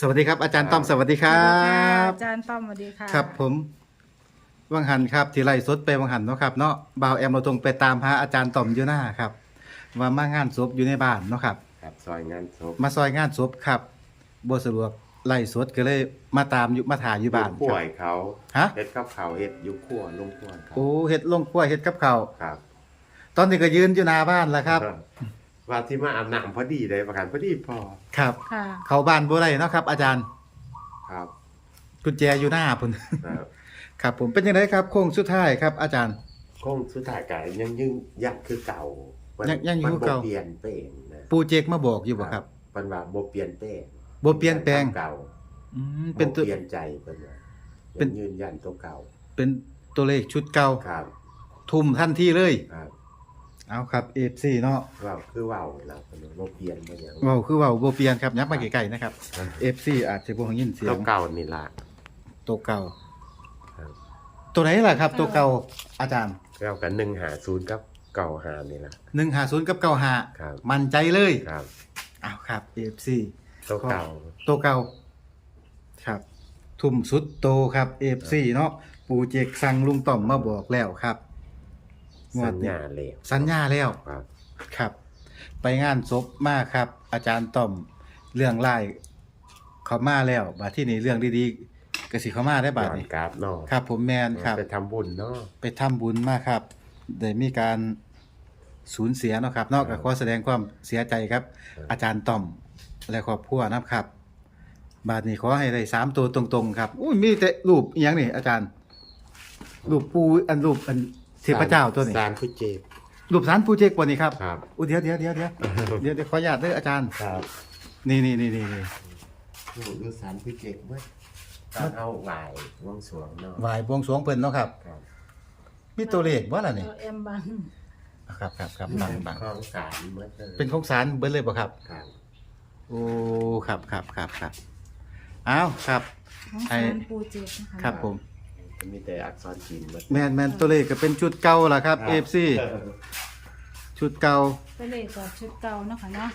สวัสดีครับ อาจารย์ต้อมสวัสดีครัสวัสดีค่ะบอาจารย์ต้อมสวัสดีค่ะครับ ผมวังหันครับที่ไล่สดไปวังหันเนาะครับเนาะบ่าวแอมเราตรงไปตามหาอาจารย์ต้อมอยู่หน้าครับ ว่ามางานศพอยู่ในบ้านเนาะครับ ครับซอยงานศพมาซอยงานศพครับบ่สะดวกไล่สดก็เลยมาตามอยู่มาถ่ายอยู่บ้านยุคขั้ควรับให้เขาฮะ เฮ็ดกับเขาวเฮ็ดยุคขั้วลงขั้วเขาโอ้เฮ็ดลงครัวเฮ็ดกับข้าวครับตอนนี้ก็ยืนอยู่หน้าบ้านแล้วครับ ว่าที่มาอาบน้ำพอดีเลยประกันพอดีพอครับ ค่ะ เข้าบ้านบ่ได้เนาะครับ อาจารย์ครับกุญแจอยู่หน้าพุ่น ครับครับผมเป็นยังไงครับโค้งสุดท้ายครับ อาจารย์ คงสุดท้ายก็ยังยึงยักคือเก่า มัยังยังอยู่มันคือเก่าบ่เปลี่ยนแปลงนะปูเจกมาบอกอยู่บ่ครับมันว่าบ่เปลี่ยนแปลงบ่เปลี่ยนแปลงเก่าอืมเป็นตัวบ่เปลี่ยนใจเพิ่นว่าเป็นยังยืนยันตัวเก่าเป็นตัวเลขชุดเก่า ครับทุ่มทันทีเลย ครับ เอาครับ F4 เนาะว่าคือเว้าล่ะเพิ่นว่าบ่เปลี่ยนบ่หยังเว้าคือเว้าบ่เปลี่ยนครับยับมาไกลๆนะครับ F4 อาจจะบ่ยินเสียตังวเก่านี่ล่ะ ตัวเก่า ครับ ตัวไหนล่ะครับ ตัวเก่าอาจารย์ เก่ากัน150กับเก่าหานี่ล่ะ 150กับ95ครับ มั่นใจเลยครับอ้าวครับ F4 ตัวเก่าตัวเก่าครับ ทุ่มสุดโตครับ F4 เนาะปูเจกสั่งลุงต่อมมาบอกแล้วครับ งวสัดญนี้ญาแล้วสัญญาแล้ว ครับ ครับ ไปงานศพมาครับ อาจารย์ต่อมเรื่องไล่เขามาแล้วบาดที่นี่เรื่องดีๆกสิเขามาได้บาดย้อนนี้กราฟเนาะครับ ผมแมนครับ ไปทำบุญเนาะ ไปทำบุญมาครับ ได้มีการสูญเสียเนาะครับนอกจากขอแสดงความเสียใจครับอาจารย์ต่อมและครอบครัวนะครับ บาดนี้ขอให้ได้สามตัวตรงๆ ครับอุ้ยมีแต่รูปอหยังนี่อาจารย์ รูปปูอันรูปอัน เทพเจ้าตัวนี้ สารผู้เจ็บ รูปสารปูเจกว่านี้ครับครับ อุ้ยเดี๋ยวเดี๋ยวเดี๋ยวเดี๋ยวเดี๋ยวเดี๋ยวขออนุญาตเด้ออาจารย์ ครับนี่นี่นี่นี่นี่ผู้ดูสารผู้เจ็บเมื่อตอนเอาไหววงสรวงเนาะไหวบวงสรวงเพิ่นเนาะครับ ครับมีตัวเลขว่าล่ะนี่เอาเอ็มบังครับครับครับบังบังของสารเมื่อเลยเป็นของสารเบิ่เลยบ่ครับ ครับโอ้ครับครับครับครับอ้าวครับ ของไอ้สารปูเจกนะคะ ครับผม มีแต่อักษรจีนหมดแมนแมนตัวเลขก็เป็นชุดเก่าล่ะครับ FC ชุดเก่า ไปเลยก็ชุดเก่าเนาะค่ะเนาะ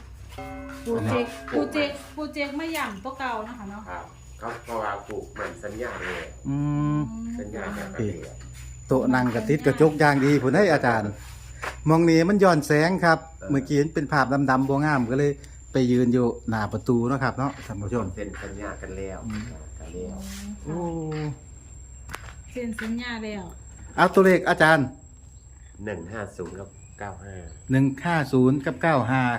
ปูเจกปูเจกปูเจกไม่หย่ำตัวเก่าเนาะค่ะเนาะครับก็เพราะว่าปลูกมันสัญญาเลยอืมสัญญาแบบดีนี้โต๊ะนั่งกระติดกระจกอย่างดีพุ่นให้อาจารย์ มองนี้มันย้อนแสงครับ เมื่อกี้เห็นเป็นภาพดำๆบ่งามก็เลยไปยืนอยู่หน้าประตูเนาะครับเนาะท่านผู้ชมเซ็นสัญญากันแล้วกันแล้วโอ้ เซ็นสัญญาแล้วเอาตัวเลขอาจารย์ หนึ่งห้าศูนย์กับเก้าห้า 150 กับ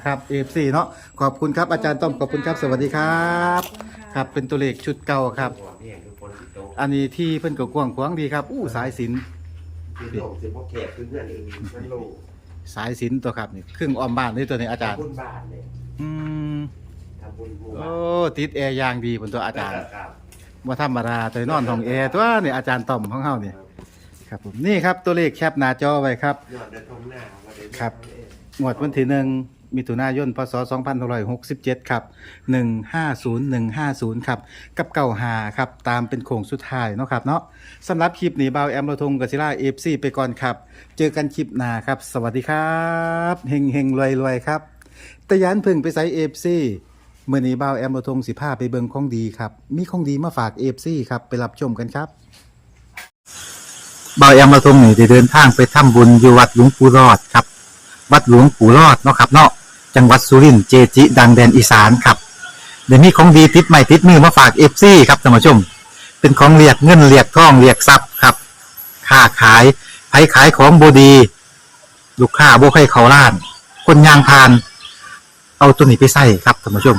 95 ครับ FC เนาะขอบคุณครับอาจารย์ต้อมขอบคุณครับ สวัสดีครับ ขอบคุณค่ะครับเป็นตัวเลขชุดเก่าครับหัวเพียงคือคนติดโตอันนี้ที่เพิ่นก็กว้างขวางดีครับ อู้สายสิน คือโลกสิบโอเคคือเพื่อนเองนั่นโลกสายสินตัวครับนี่ครึ่งอ้อมบ้านเลยตัวนี้อาจารย์ ทำบุญบ้านเนี่ยอืมทำบุญหมู่โอ้บ้านติดแอร์อย่างดีบนตัวอาจารย์ ครับ ว่าธรรมดาตัวนอนห้องแอร์ตัวนี่อาจารย์ต้อมของเฮานี่ครับผมนี่ครับตัวเลขแคปหน้าจอไว้ครับ ยอดเดินทงหน้าว่าเดินครับ งวดวันที่หนึ่งมิถุนายน พศ 2567 ครับ 150150 ครับ กับเก่าหาครับ ตามเป็นโค้งสุดท้ายเนาะครับเนาะสำหรับคลิปนี้บ่าวแอมระทงกับิลาเอฟซีไปก่อนครับ เจอกันคลิปหน้าครับ สวัสดีครับ เฮงเฮงรวยรวยครับ แต่ยันพึ่งไปใส่เอฟซี เมื่อนี้บ่าวแอมระทงสิพาไปเบิงของดีครับ มีของดีมาฝากเอฟซีครับ ไปรับชมกันครับบ่าวแอมระทงนี่ได้เดินทางไปทำบุญอยู่วัดหลวงปู่รอดครับ วัดหลวงปู่รอดเนาะครับเนาะจังหวัดสุรินทร์เจจิ ดังแดนอีสานครับเดี๋ยวนี้ของดีติดใหม่ติดมือมาฝากเอฟซีครับท่านผู้ชม เป็นของเรียกเงินเรียกทองเรียกทรัพย์ครับค้าขายไผขายของบดี ลูกค้าบ่ให้เขาล้าน คนยางพาน เอาตัวนี้ไปใส่ครับท่านผู้ชม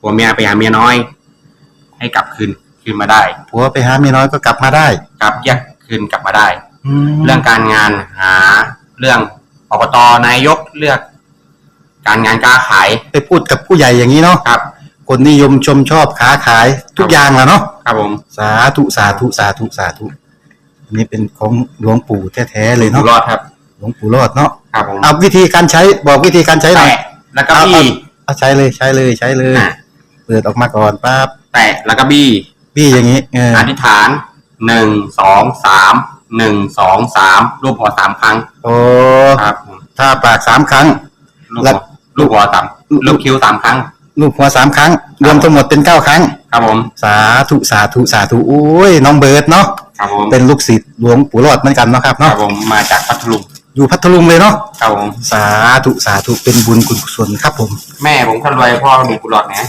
ผัวเมียไปหาเมียน้อย ให้กลับคืนคืนมาได้ ผัวไปหาเมียน้อยก็กลับมาได้กลับแยกคืนกลับมาได้แล้เรื่วองการงานหาเรื่องอบตนายกเลือก การงานการขายไปพูดกับผู้ใหญ่อย่างนี้เนาะครับ คนนิยมชมชอบค้าขายทุกอย่างละเนาะครับผมสาธุสาธุสาธุสาธุอันนี้เป็นของหลวงปู่แท้ๆเลยอยู่เนาะรอดครับ หลวงปู่รอดเนาะครับผมเอาวิธีการใช้บอกวิธีการใช้หน่อยแตะแล้วก็บี้เอาใช้เลยใช้เลยใช้เลย อะ เปิดออกมาก่อนปั๊บแตะแล้วก็บี้พี่อย่างนี้เอออธิษฐานหนึ่งสองสามหนึ่งสองสามรูปหัวสามครั้งโอ้ครับผมถ้าปากสามครั้งลูกแล้หัววลูกหัวสามลูกคิ้วสามครั้ง ลูกหัวสามครั้ง รวมทั้งหมดเป็นเก้าครั้ง ครับผมสาธุสาธุสาธุโอ้ยน้องเบิร์ดเนาะครับผมเป็นลูกศิษย์หลวงปู่รอดเหมือนกันเนาะครับครัเนาะบผมมาจากพัทลุงอยู่พัทลุงเลยเนาะครับผมสาธุสาธุเป็นบุญกุศลครับผม แม่ผมคนรวยพ่อมีกุหลาบนะ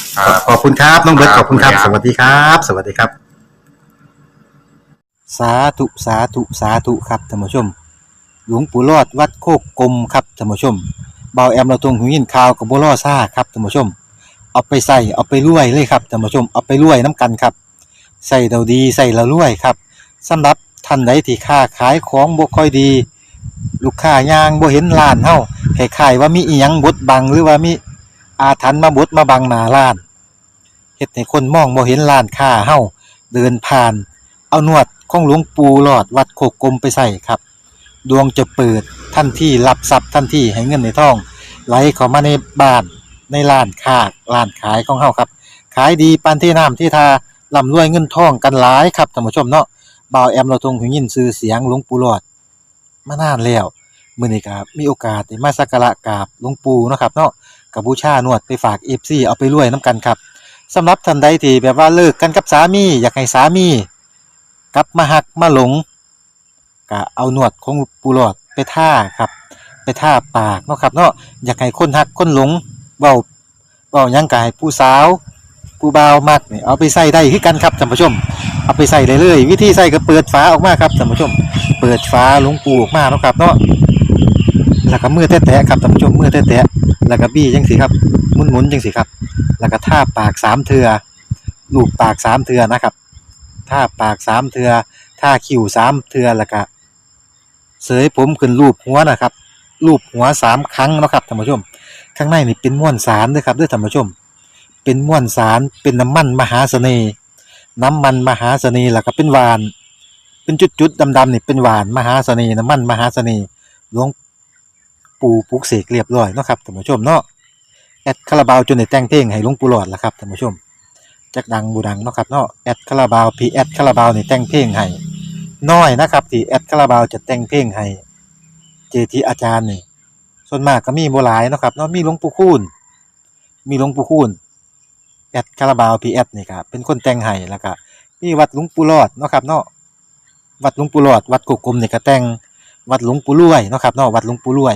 ครับ ขอบคุณครับ น้องเบิร์ตคขรับอบคุณครับขอบสคุณครับวัสดีครับ สวัสดีครับ สาธุสาธุสาธุครับท่านผู้ชม หลวงปู่รอดวัดโคกกลมครับท่านผู้ชมเบาแอมเราตรงหูยินข่าวกับบัวล่อซ่าครับท่านผู้ชม เอาไปใส่เอาไปรวยเลยครับท่านผู้ชมเอาไปรวยน้ำกันครับใส่เราดีใส่เรารวยครับสำหรับท่านใดที่ค้าขายของบ่ค่อยดี ลูกค้ายางบ่เห็นร้านเฮาคล้ายๆว่ามีอีหยังบดบังหรือว่ามี อาถรรพ์มาบดมาบังหน้าร้านเฮ็ดให้คนมองบ่เห็นร้านค้าเฮาเดินผ่าน เอานวดของหลวงปู่หลอดวัดโคกกลมไปใส่ครับ ดวงจะเปิดทันทีรับทรัพย์ทันทีให้เงินในทอง ไหลเข้ามาในบ้านในร้านค้าร้านขายของเฮาครับ ขายดีปานที่น้ำที่ทาร่ำรวยเงินทองกันหลายครับท่านผู้ชมเนาะบ่าวแอมเราทงหูยินชื่อเสียงหลวงปู่หลอดมานานแล้วมื้อนี้ก็มีโอกาสได้มาสักการะกราบหลวงปู่เนาะครับเนาะ กับบูชานวดไปฝาก FC เอาไปรวยนํกันครับสำหรับท่านใดที่แบบว่าเลิกกันกับสามี อยากให้สามีกลับมาหักมาหลงก็เอาหนวดของปูหลอดไปท่าครับ ไปท่าปากเนาะครับเนาะอยากให้คนหักคนหลงเบาเบายังกายผู้สาวผู้บ่ามักเนี่ยเอาไปใส่ได้คือกันครับท่านผู้ชม เอาไปใส่เลยเลยวิธีใส่ก็เปิดฝาออกมาครับท่านผู้ชม เปิดฝาหลวงปูออกมาเนาะครับเนาะแล้วก็มือแตะๆครับท่านผู้ชมมือแตะๆ แล้วก็บี้จังสิครับหมุนๆจังสิครับ แล้วก็ท่าปากสามเทือลูบปากสามเทือนะครับท่าปากสามเทือท่าคิ้วสามเทือแล้วก็เสยผมขึ้นรูปหัวนะครับรูปหัวสามครั้งนะครับท่านผู้ชม ข้างในนี่เป็นม้วนสารด้วยครับด้วยท่านผู้ชม เป็นม้วนสารเป็นน้ำมันมหาเสน่ห์น้ำมันมหาเสน่ห์แล้วก็เป็นหวาน เป็นจุดๆดำๆนี่เป็นหวานมหาเสน่ห์น้ำมันมหาเสน่ห์หลวง ปูปลุกเสกเรียบร้อยเนาะครับท่านผู้ชมเนาะแอดคาราบาวจนได้แต่งเพลงให้หลวงปู่หลอดแล้วครับท่านผู้ชมจักดังบูดังเนาะครับเนาะแอดคาราบาวพีแอดคาราบาวนี่แต่งเพลงให้น้อยนะครับที่แอดคาราบาวจะแต่งเพลงให้เจทีอาจารย์นี่ส่วนมากก็มีบ่หลายเนาะครับเนาะมีหลวงปู่คูณมีหลวงปู่คูณแอดคาราบาวพีแอดนี่ครับเป็นคนแต่งให้แล้วก็มีวัดหลวงปู่รอดเนาะครับเนาะวัดหลวงปู่รอดวัดกุกกลมนี่ก็แต่งวัดหลวงปู่รวยเนาะครับเนาะวัดหลวงปู่รวย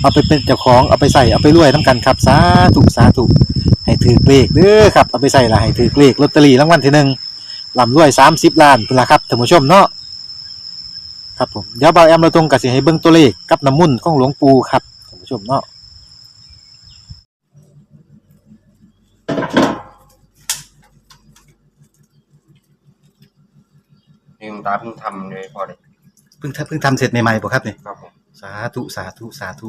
เอาไปเป็นเจ้าของเอาไปใส่เอาไปรวยนํกันครับสาธุสาธุให้ถือเลขเด้อครับเอาไปใส่ละให้ถือเลขลอตเตอรี่รางวัลที่หนึ่งลำรวย30ล้านพุ่นละครับท่านผู้ชมเนาะครับผมเดี๋ยวบ่าวแอมเราตรงกับสิให้เบิ่งตัวเลขกับน้ำมุ่นต์ของหลวงปู่ครับท่านผู้ชมเนาะนี่หลวงตาเพิ่งทำเลยพอเลยเพิ่งทำเพิ่งทำเสร็จใหม่ๆป่ะครับเนี่ยครับผมสาธุสาธุสาธุ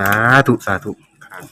สาธุสาธุครับ